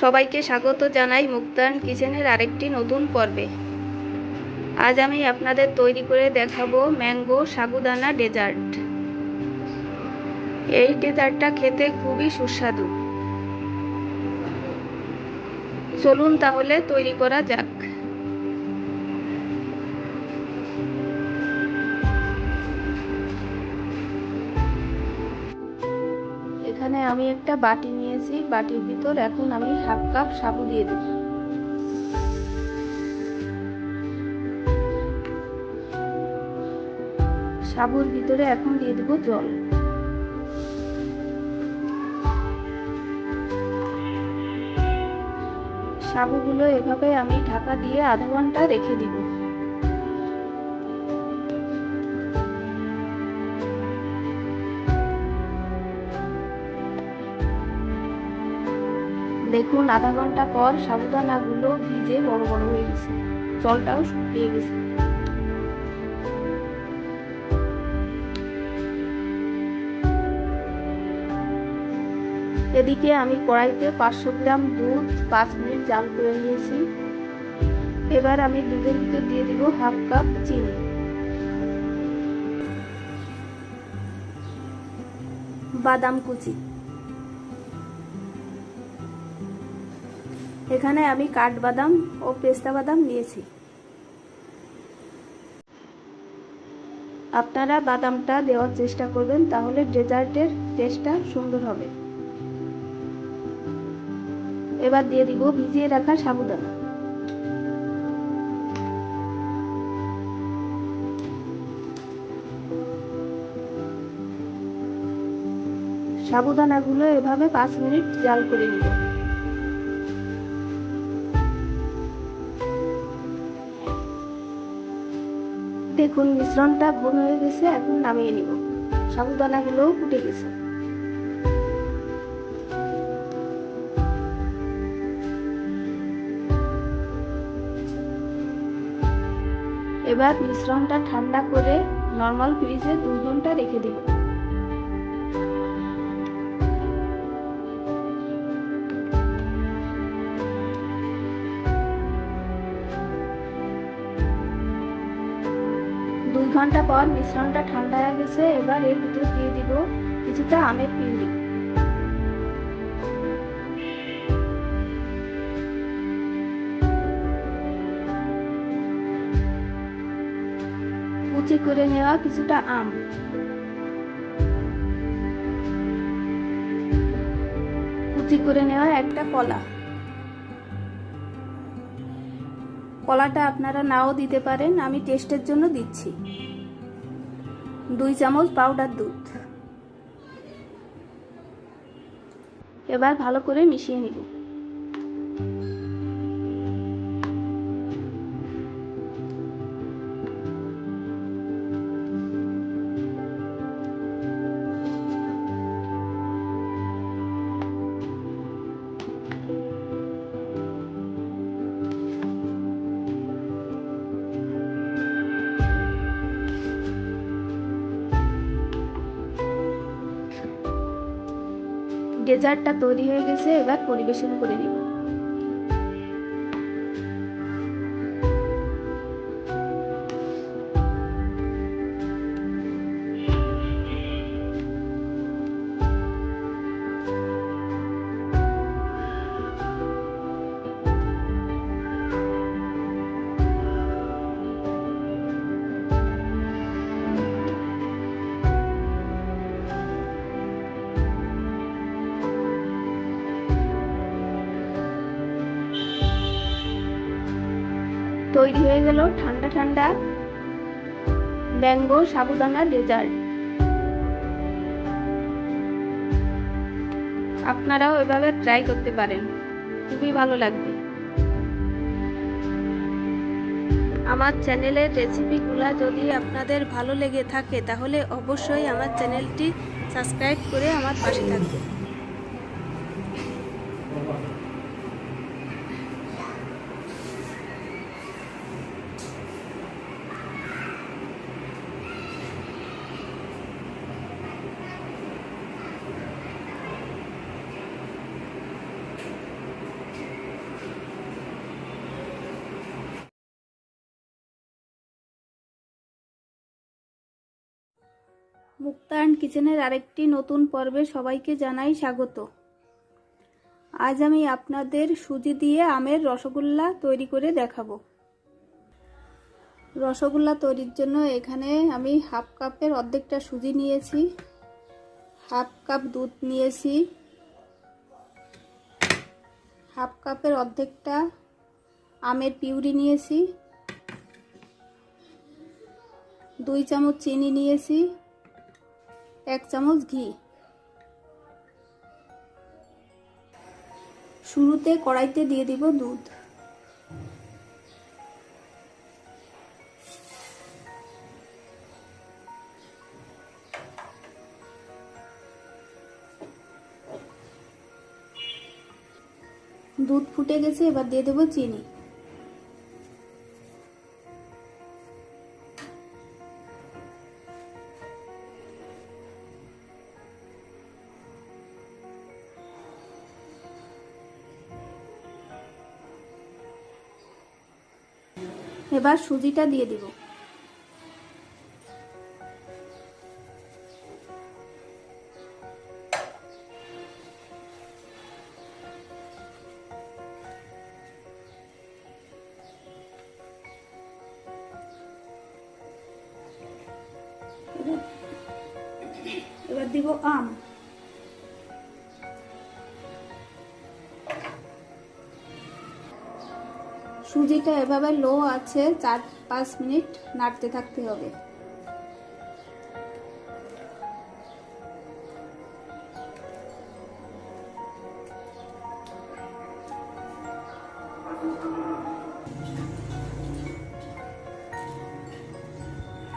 সবাইকে স্বাগত জানাই মুক্তান কিচেনের আরেকটি নতুন পর্বে। আজ আমি আপনাদের তৈরি করে দেখাবো ম্যাঙ্গো সাগুদানা ডেজার্ট। এই ডেজার্টটা খেতে খুবই সুস্বাদু। চলুন তাহলে তৈরি করা যাক। আমি একটা বাটি নিয়েছি, বাটির ভিতর এখন আমি হাফ কাপ সাবু দিয়ে দেব। সাবুর ভিতরে এখন দিয়ে দেব জল। সাবুগুলো এভাবে আমি ঢাকা দিয়ে আধা ঘণ্টা রেখে দিব। দেখুন আধা ঘণ্টা পর সাবুদানাগুলো ভিজে বড় বড় হয়ে গেছে। জলটাও শুকিয়ে গেছে। এদিকে আমি কড়াইতে পাঁচশো গ্রাম দুধ, পাঁচ মিনিট জাল করে নিয়েছি। এবার আমি দুধের ভিতর দিয়ে দিব হাফ কাপ চিনি। বাদাম কুচি। এখানে আমি কাঠবাদাম ও পেস্তা বাদাম নিয়েছি আপনারা বাদামটা দেওয়ার চেষ্টা করবেন, তাহলে ডেজার্টের টেস্টটা সুন্দর হবে। এবার দিয়ে দিব ভিজিয়ে রাখা সাবুদানা। সাবুদানাগুলো এভাবে পাঁচ মিনিট জাল করে নিব। দেখুন, মিশ্রণটা ভুল হয়ে গেছে, এখন নামিয়ে নিব। সাবুদানাগুলোও ফুটে গেছে। এবার মিশ্রণটা ঠান্ডা করে নর্মাল ফ্রিজে দু ঘণ্টা রেখে দিব। ঘণ্টা পর মিশ্রণটা ঠান্ডা হয়ে গেছে, এবার এর ভিতরে দিয়ে দিব কিছুটা আমের পিউরি। কুচি করে নেওয়া কিছুটা আম। কুচি করে নেওয়া একটা কলা। কলাটা আপনারা নাও দিতে পারেন, আমি টেস্টের জন্য দিচ্ছি। দুই চামচ পাউডার দুধ। এবার ভালো করে মিশিয়ে নিব। ডেজার্টটা তৈরি হয়ে গেছে এবার পরিবেশন করে নিব। তৈরি হয়ে গেল ঠান্ডা ঠান্ডা ম্যাঙ্গো সাবুদানা ডেজার্ট। আপনারাও এভাবে ট্রাই করতে পারেন। খুবই ভালো লাগবে। আমার চ্যানেলের রেসিপিগুলো যদি আপনাদের ভালো লেগে থাকে, তাহলে অবশ্যই আমার চ্যানেলটি সাবস্ক্রাইব করে আমার পাশে থাকবেন মুক্তায়ন কিচেনের আরেকটি নতুন পর্বে সবাইকে জানাই স্বাগত। আজ আমি আপনাদের সুজি দিয়ে আমের রসগোল্লা তৈরি করে দেখাবো। রসগোল্লা তৈরির জন্য এখানে আমি হাফ কাপের অর্ধেকটা সুজি নিয়েছি, হাফ কাপ দুধ নিয়েছি, হাফ কাপের অর্ধেকটা আমের পিউরি নিয়েছি, দুই চামচ চিনি নিয়েছি এক চামচ ঘি। শুরুতে কড়াইতে দিয়ে দিব দুধ। দুধ ফুটে গেছে, এবার দিয়ে দেবো চিনি। এবার সুজিটা দিয়ে দিব। সুজিটা এভাবে লো আছে, চার, পাঁচ মিনিট নাড়তে থাকতে হবে।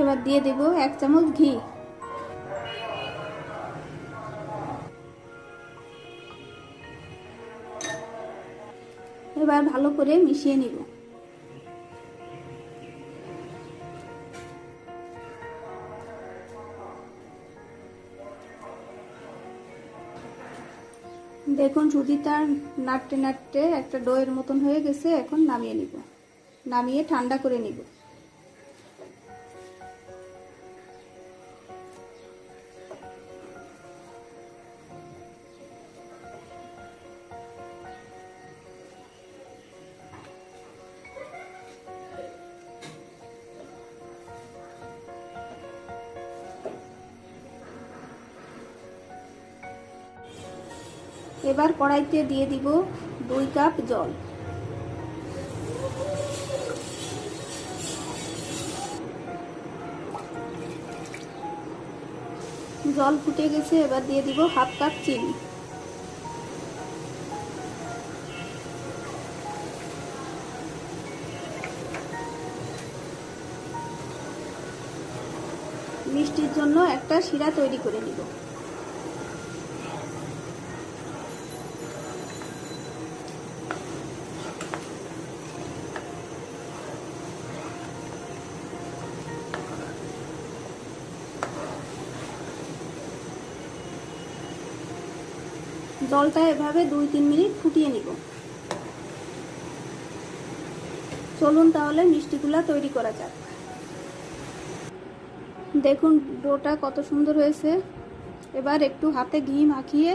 এবার দিয়ে দেব এক চামচ ঘি। এবার ভালো করে মিশিয়ে নিব। দেখুন সুজিটা নাটতে নাটতে একটা ডোয়ের মতন হয়ে গেছে, এখন নামিয়ে নিব। নামিয়ে ঠান্ডা করে নিব। এবার কড়াইতে দিয়ে দিব দুই কাপ জল। জল ফুটে গেছে, এবার দিয়ে দিব হাফ কাপ চিনি। মিষ্টির জন্য একটা শিরা তৈরি করে নিব। জলটা এভাবে দুই, তিন মিনিট ফুটিয়ে নিব। চলুন তাহলে মিষ্টিগুলা তৈরি করা যাক। দেখুন, ডোটা কত সুন্দর হয়েছে। এবার একটু হাতে ঘি মাখিয়ে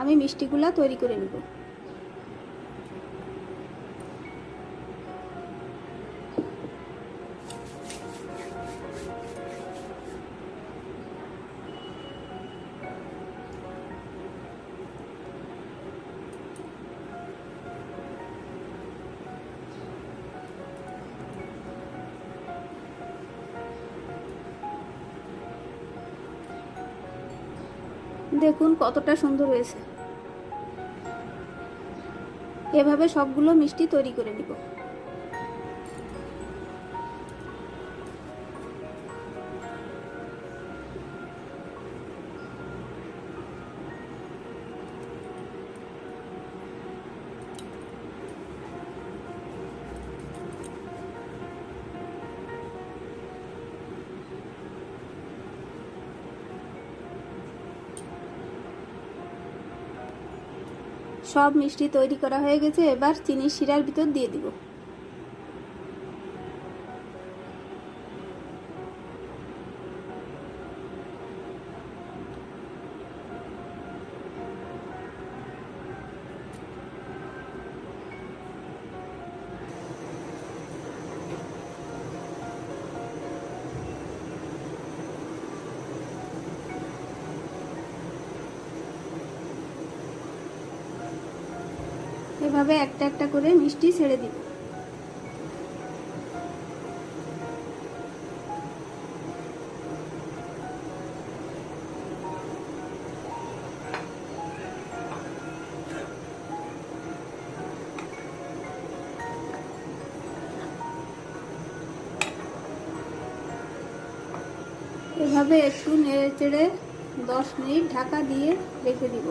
আমি মিষ্টিগুলা তৈরি করে নিব। দেখুন কতটা সুন্দর হয়েছে। এভাবে সবগুলো মিষ্টি তৈরি করে নিব। সব মিষ্টি তৈরি করা হয়ে গেছে এবার চিনির শিরার ভিতর দিয়ে দিব। এভাবে একটা একটা করে মিষ্টি ছেড়ে দিব। এভাবে একটু নেড়ে চেড়ে দশ মিনিট ঢাকা দিয়ে রেখে দিব।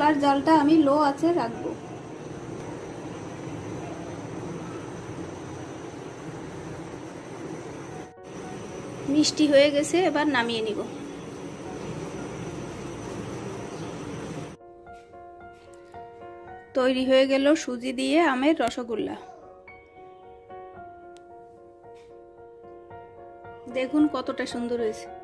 চুলার জলটা আমি লো আছে রাখব। মিষ্টি হয়ে গেছে, এবার নামিয়ে নিব। তৈরি হয়ে গেল সুজি দিয়ে আমের রসগোল্লা। দেখুন কতটা সুন্দর হয়েছে।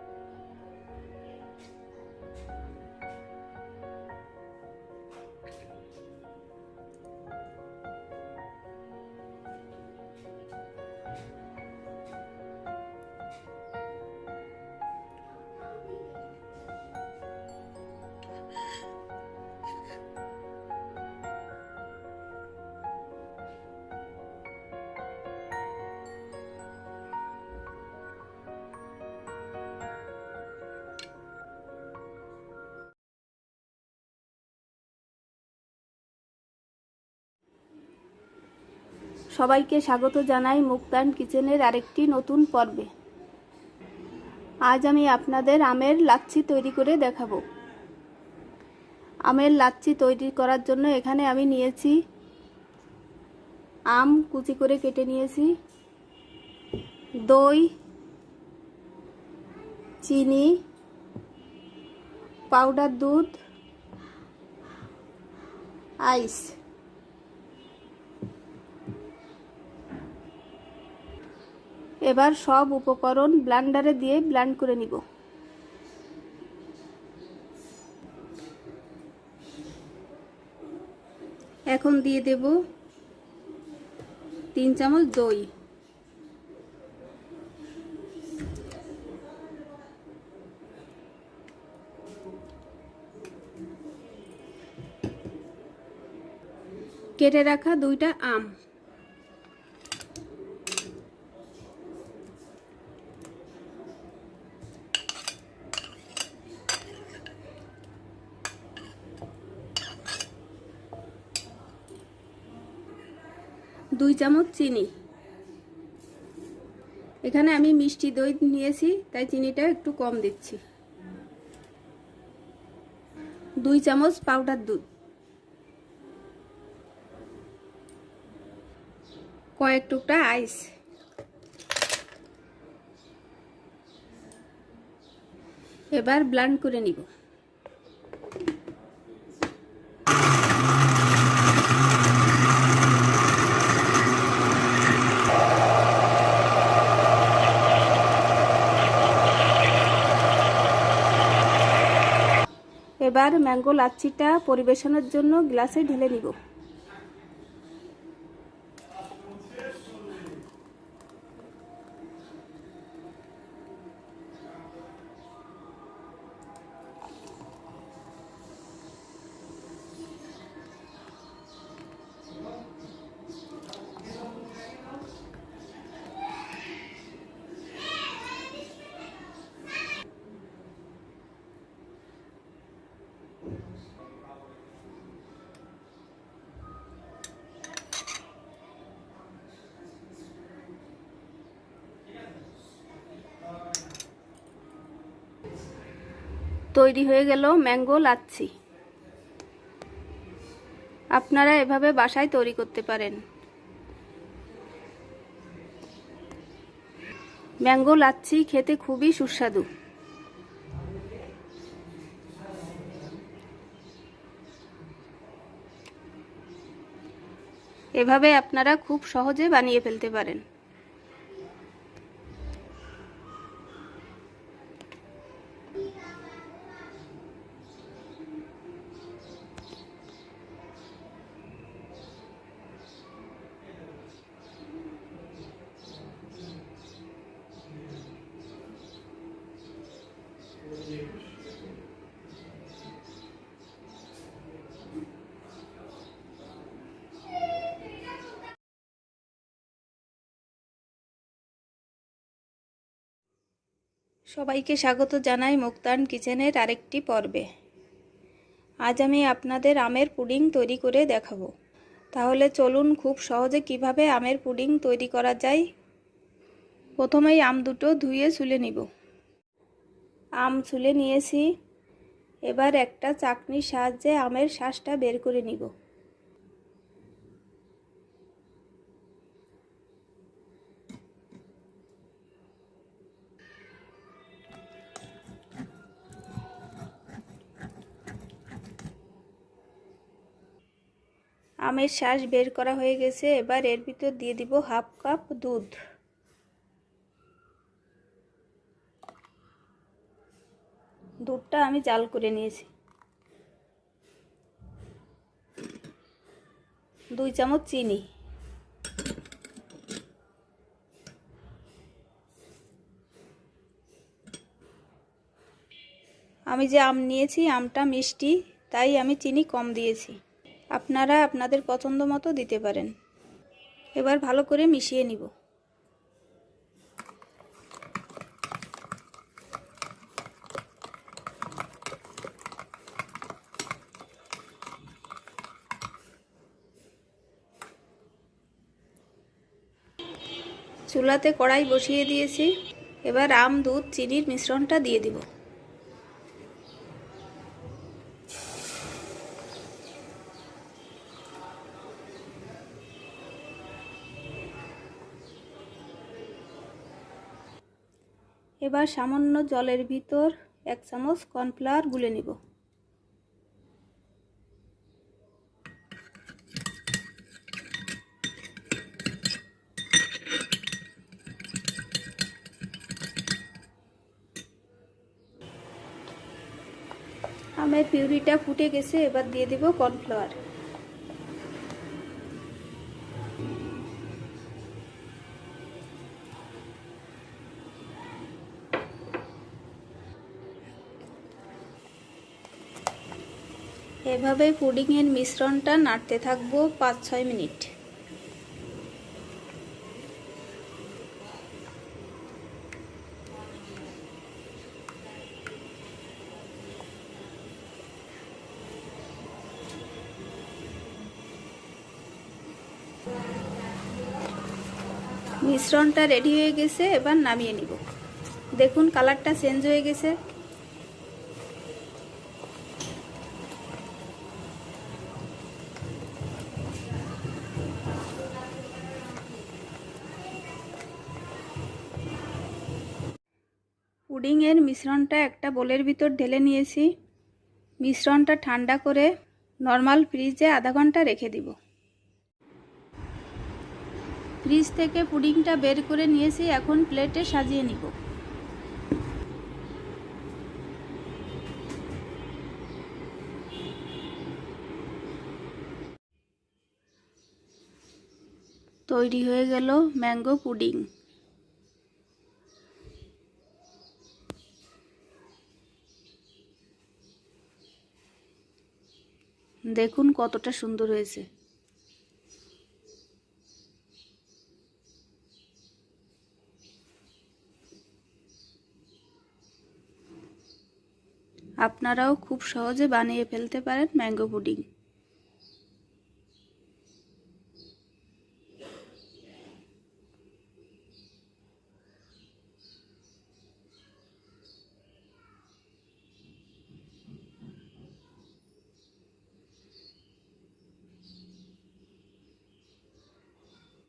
সবাইকে স্বাগত জানাই মুক্তান কিচেনের আরেকটি নতুন পর্বে। আজ আমি আপনাদের আমের লাচ্ছি তৈরি করে দেখাবো। আমের লাচ্ছি তৈরি করার জন্য এখানে আমি নিয়েছি আম কুচি করে কেটে নিয়েছি, দই, চিনি, পাউডার দুধ, আইস। এবার সব উপকরণ ব্লান্ডারে দিয়ে ব্লান্ড করে নিব। এখন দিয়ে দেব তিন চামচ দই। কেটে রাখা দুইটা আম। চামচ চিনি। এখানে আমি মিষ্টি দই নিয়েছি, তাই চিনিটা একটু কম দিচ্ছি। দুই চামচ পাউডার দুধ। কয়েক টুকটা আইস। এবার ব্লান্ড করে নিব। এবার ম্যাঙ্গো লাচ্ছিটা পরিবেশনের জন্য গ্লাসে ঢেলে নিব। তৈরি হয়ে গেল ম্যাঙ্গো লাচ্ছি। আপনারা এভাবে বাসায় তৈরি করতে পারেন। ম্যাঙ্গো লাচ্ছি খেতে খুবই সুস্বাদু। এভাবে আপনারা খুব সহজে বানিয়ে ফেলতে পারেন। সবাইকে স্বাগত জানাই মুক্তান কিচেনের আরেকটি পর্বে। আজ আমি আপনাদের আমের পুডিং তৈরি করে দেখাবো। তাহলে চলুন খুব সহজে কীভাবে আমের পুডিং তৈরি করা যায়। প্রথমেই আম দুটো ধুয়ে ছুলে নিব। আম ছুলে নিয়েছি। এবার একটা চাকনির সাহায্যে আমের শ্বাসটা বের করে নিব। আমের শ্বাস বের করা হয়ে গেছে, এবার এর ভিতর দিয়ে দিব হাফ কাপ দুধ। দুধটা আমি জাল করে নিয়েছি। দুই চামচ চিনি। আমি যে আম নিয়েছি, আমটা মিষ্টি, তাই আমি চিনি কম দিয়েছি। আপনারা আপনাদের পছন্দ মতো দিতে পারেন। এবার ভালো করে মিশিয়ে নিব। চুলাতে কড়াই বসিয়ে দিয়েছি। এবার আম, দুধ, চিনির মিশ্রণটা দিয়ে দিব। এবার সামান্য জলের ভিতর এক চামচ কর্নফ্লাওয়ার গুলে নিব। আমের পিউরিটা ফুটে গেছে, এবার দিয়ে দিব কর্নফ্লাওয়ার। এভাবে পুডিংয়ের মিশ্রণটা নাড়তে থাকব পাঁচ ছয় মিনিট। মিশ্রণটা রেডি হয়ে গেছে, এবার নামিয়ে নিব। দেখুন, কালারটা চেঞ্জ হয়ে গেছে। পুডিংয়ের মিশ্রণটা একটা বোলের ভিতর ঢেলে নিয়েছি। মিশ্রণটা ঠান্ডা করে নর্মাল ফ্রিজে আধা ঘণ্টা রেখে দিব। ফ্রিজ থেকে পুডিংটা বের করে নিয়েছি, এখন প্লেটে সাজিয়ে নিব। তৈরি হয়ে গেল ম্যাঙ্গো পুডিং। দেখুন কতটা সুন্দর হয়েছে। আপনারাও খুব সহজে বানিয়ে ফেলতে পারেন ম্যাঙ্গো পুডিং।